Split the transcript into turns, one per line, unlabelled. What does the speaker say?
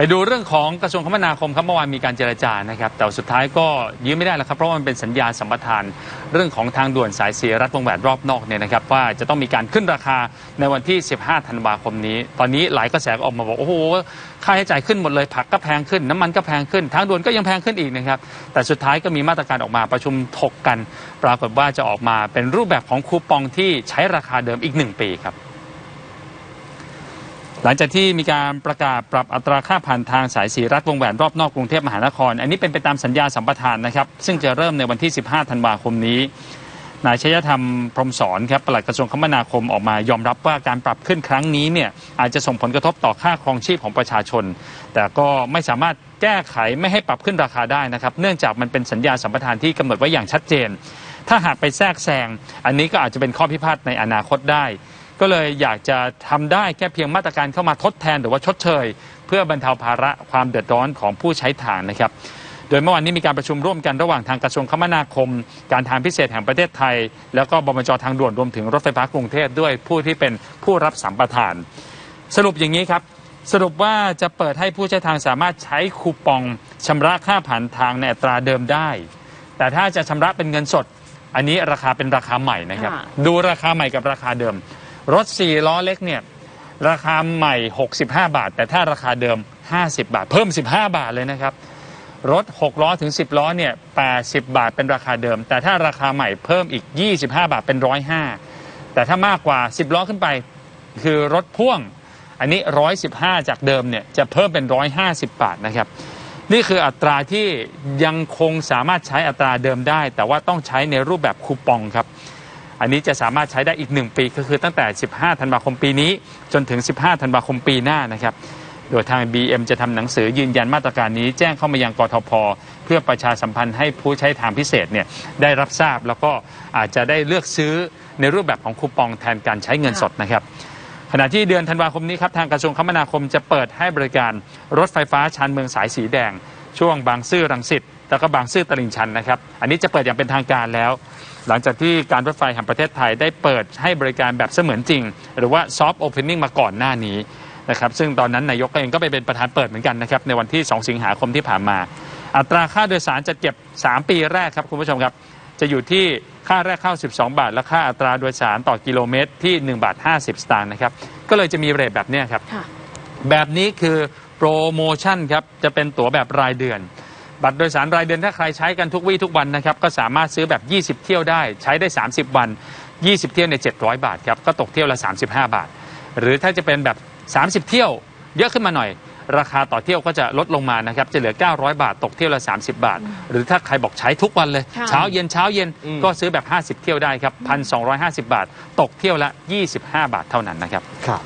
ไปดูเรื่องของกระทรวงคมนาคมครับเมื่อวานมีการเจรจานะครับ แต่สุดท้ายก็ยืมไม่ได้แล้วครับ เพราะมันเป็นสัญญาสัมปทาน เรื่องของทางด่วนสายสีรัฐวงแหวนรอบนอกเนี่ยนะครับ ว่าจะต้องมีการขึ้นราคาในวันที่ 15 ธันวาคมนี้ ตอนนี้หลายกระแสก็ออกมาบอก โอ้โห ค่าใช้จ่ายขึ้นหมดเลย ผักก็แพงขึ้น น้ำมันก็แพงขึ้น ทางด่วนก็ยังแพงขึ้นอีกนะครับ แต่สุดท้ายก็มีมาตรการออกมาประชุมถกกัน ปรากฏว่าจะออกมาเป็นรูปแบบของคูปองที่ใช้ราคาเดิมอีกหนึ่งปีครับ หลังจากที่มีการประกาศปรับอัตราค่าผ่านทางสายสีรัฐวงแหวนรอบนอกกรุงเทพมหานคร อันนี้เป็นไปตามสัญญาสัมปทานนะครับ ซึ่งจะเริ่มในวันที่ 15 ธันวาคมนี้นายชยธรรมพรมสอนครับปลัดกระทรวงคมนาคมออกมายอมรับว่าการปรับขึ้นครั้งนี้เนี่ยอาจจะส่งผลกระทบต่อค่าครองชีพของประชาชน แต่ก็ไม่สามารถแก้ไขไม่ให้ปรับขึ้นราคาได้นะครับ เนื่องจากมันเป็นสัญญาสัมปทานที่กำหนดไว้อย่างชัดเจน ถ้าหากไปแทรกแซงอันนี้ก็อาจจะเป็นข้อพิพาทในอนาคตได้ ก็เลยอยากจะทำได้แค่เพียงมาตรการเข้ามาทดแทนหรือว่าชดเชย เพื่อบรรเทาภาระความเดือดร้อนของผู้ใช้ทางนะครับ โดยเมื่อวานนี้มีการประชุมร่วมกันระหว่างทางกระทรวงคมนาคม การทางพิเศษแห่งประเทศไทย แล้วก็บมจทางด่วนรวมถึงรถไฟฟ้ากรุงเทพด้วยผู้ที่เป็นผู้รับสัมปทาน สรุปอย่างนี้ครับสรุปว่าจะเปิดให้ผู้ใช้ทางสามารถใช้คูปองชำระค่าผ่านทางในอัตราเดิมได้ แต่ถ้าจะชำระเป็นเงินสด อันนี้ราคาเป็นราคาใหม่นะครับ
ค่ะ
ดูราคาใหม่กับราคาเดิม รถ 4 ล้อเล็กเนี่ยราคาใหม่ 65 บาท แต่ถ้าราคาเดิม 50 บาท เพิ่ม 15 บาทเลยนะครับ รถ 6 ล้อถึง 10 ล้อเนี่ย80 บาทเป็นราคาเดิม แต่ถ้าราคาใหม่เพิ่มอีก 25 บาทเป็น 105 แต่ถ้ามากกว่า 10 ล้อขึ้นไป คือรถพ่วง อันนี้ 115 จากเดิมเนี่ยจะเพิ่มเป็น 150 บาทนะครับ นี่คืออัตราที่ยังคงสามารถใช้อัตราเดิมได้ แต่ว่าต้องใช้ในรูปแบบคูปองครับ อันนี้จะสามารถใช้ได้อีก 1 ปีก็คือตั้งแต่ 15 ธันวาคมปีนี้ จนถึง 15 ธันวาคมปีหน้านะครับ โดยทาง BM จะทำหนังสือยืนยันมาตรการนี้ แจ้งเข้ามายังกทพเพื่อประชาสัมพันธ์ให้ผู้ใช้ทางพิเศษเนี่ยได้รับทราบแล้วก็อาจจะได้เลือกซื้อในรูปแบบของคูปองแทนการใช้เงินสดนะครับขณะที่เดือนธันวาคมนี้ครับทางกระทรวงคมนาคมจะเปิดให้บริการรถไฟฟ้าชานเมืองสายสีแดง ช่วงบางซื่อรังสิตแล้วก็บางซื่อตลิ่งชันนะครับ อันนี้จะเปิดอย่างเป็นทางการแล้ว หลังจากที่การรถไฟแห่งประเทศไทยได้เปิดให้บริการแบบเสมือนจริง หรือว่าซอฟต์โอเพนนิ่งมาก่อนหน้านี้นะครับซึ่งตอนนั้นนายกเองก็ไปเป็นประธานเปิดเหมือนกันนะครับในวันที่ 2 สิงหาคมที่ผ่านมา อัตราค่าโดยสารจะเก็บ 3 ปีแรกครับคุณผู้ชมครับ จะอยู่ที่ค่าแรกเข้า 12 บาท และค่าอัตราโดยสารต่อกิโลเมตรที่1บาท50 สตางค์นะครับก็เลยจะมีเรทแบบเนี้ยครับ
ค่ะ
แบบนี้คือโปรโมชั่นครับจะเป็นตั๋วแบบรายเดือน บัตรโดยสารรายเดือนถ้าใครใช้กันทุกวี่ทุกวันนะครับก็สามารถซื้อแบบ 20 เที่ยวได้ใช้ได้ 30 วัน 20 เที่ยวในย700 บาทครับก็ตกเที่ยวละ 35 บาท หรือถ้าจะเป็นแบบ 30 เที่ยวเยอะขึ้นมาหน่อย ราคาต่อเที่ยวก็จะลดลงมานะครับจะเหลือ 900 บาท ตกเที่ยวละ 30 บาท หรือถ้าใครบอกใช้ทุกวันเลย
ค่ะ
เช้าเย็นเช้าเย็น
อืม
ก็ซื้อแบบ 50 เที่ยวได้ครับ 1,250 บาท ตกเที่ยวละ 25 บาทเท่านั้นนะครับ
ครับ